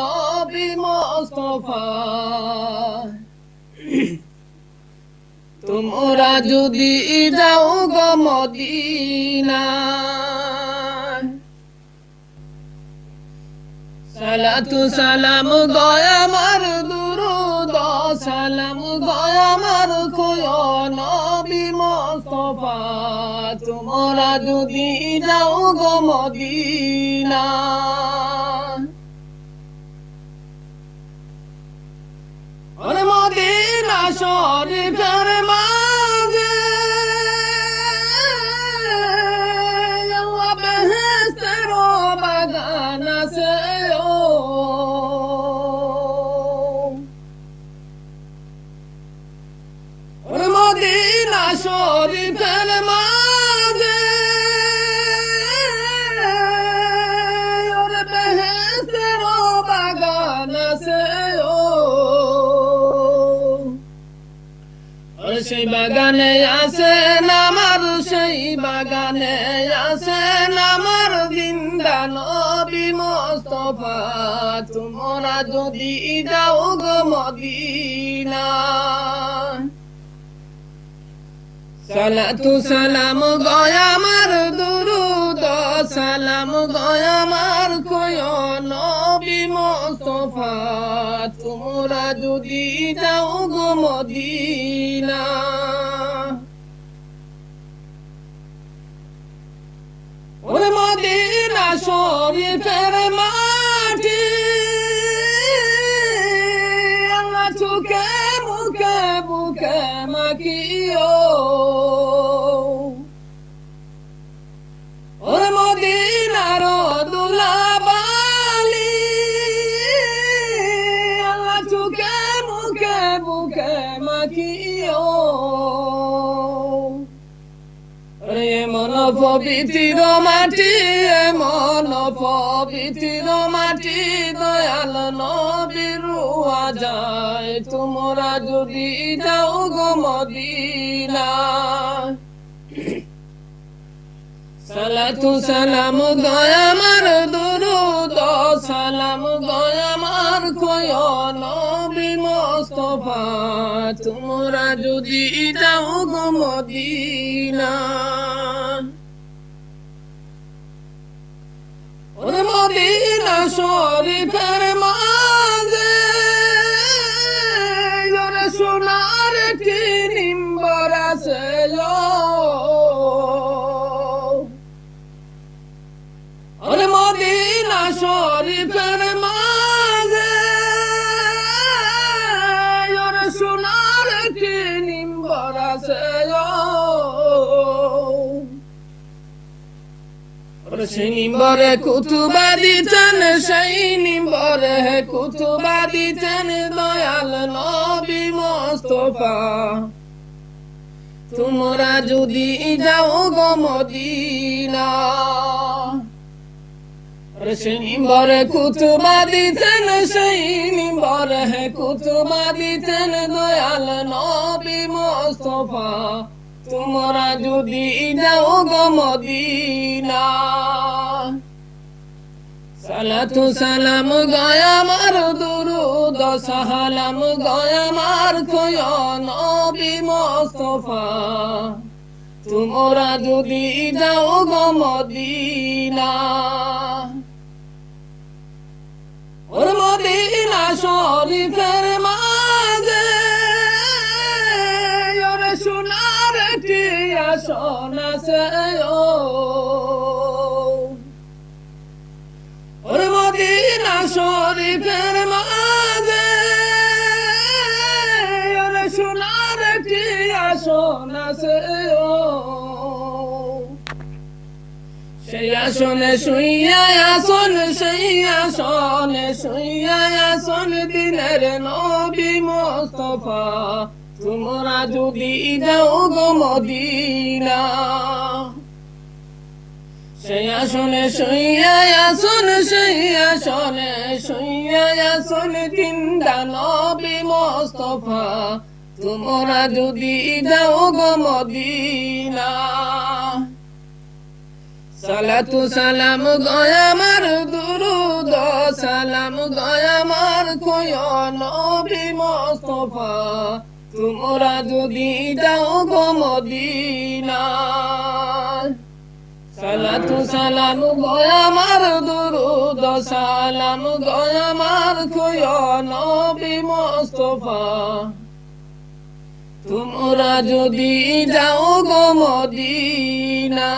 নবী মোস্তফা। তোমরা যদি যাও গো মদিনা সালাতু সালাম গয়ামার দুরুদ, সালাম গয়ামার কয় নবী মোস্তফা। তোমরা যদি যাও গো মদিনা ওরে মদিনা শরীফের মাঝে বেহেশতের বাগান আছে মদিনা শরীফের মাঝে সেই বাগানে আছে আমার সেই বাগানে আছে আমার জিন্দা নবী তোমরা যদি যাও গো মদিনা সালাতু সালাম গয়ামার দুরুদ, সালাম গয়ামার কয় নবী মোস্তফা তোমরা যদি যাও গো মদিনা। ওরে মদিনা শরীফের মাটি মাখিও রে মন পবিত্র মাটি মন পবিত্র মাটি, দয়াল নবীরুয়া যায়। তোমরা যদি যাও গো মদিনা। সালাতু সালাম গয়ামার দুরুদ, সালাম গয়ামার কয় মোস্তফা তোমরা যদি যাও গো মদিনা। মদিনা শরীফের মাঝে নিম্বর আছে ওরে সেই নিম্বরে কুতুবা দিতেন, সেই নিম্বরে কুতুবা দিতেন, দয়াল নবী মোস্তফা। তোমরা যদি যাও গো মদিনা। সেই নিম্বরে কুতুবা দিতেন নিম্বরে কুতুবা দিতেন, দয়াল নবী মোস্তফা। তোমরা যদি যাও গো মদিনা। সালাতু সালাম গয়ামার দুরুদ, সালাম গয়ামার কয় নবী মোস্তফা। তোমরা যদি যাও গো মদিনা। ওর মদিনা শরীফের মাঝে ওর সোনার টিয়া সোনা সে ওর মদিনা সেই আসনে শুইয়া আসন, সেই আসনে শুইয়া আসন দিনের নবী মোস্তফা। তোমরা যদি যাও গো মদিনা। সেই আসনে শুইয়া আসন, সেই আসনে শুইয়া আসন তিনটা নবী মোস্তফা। তোমরা যদি যাও গো মদিনা। সালাতু সালাম গয়ামার দুরুদ, সালাম গয়ামার কয় নবী মোস্তফা। তোমরা যদি যাও গো মদিনা। সালাতু সালাম গয়ামার দুরুদ, সালাম গয়ামার কয় নবী মোস্তফা। তোমরা যদি যাও গো মদিনা।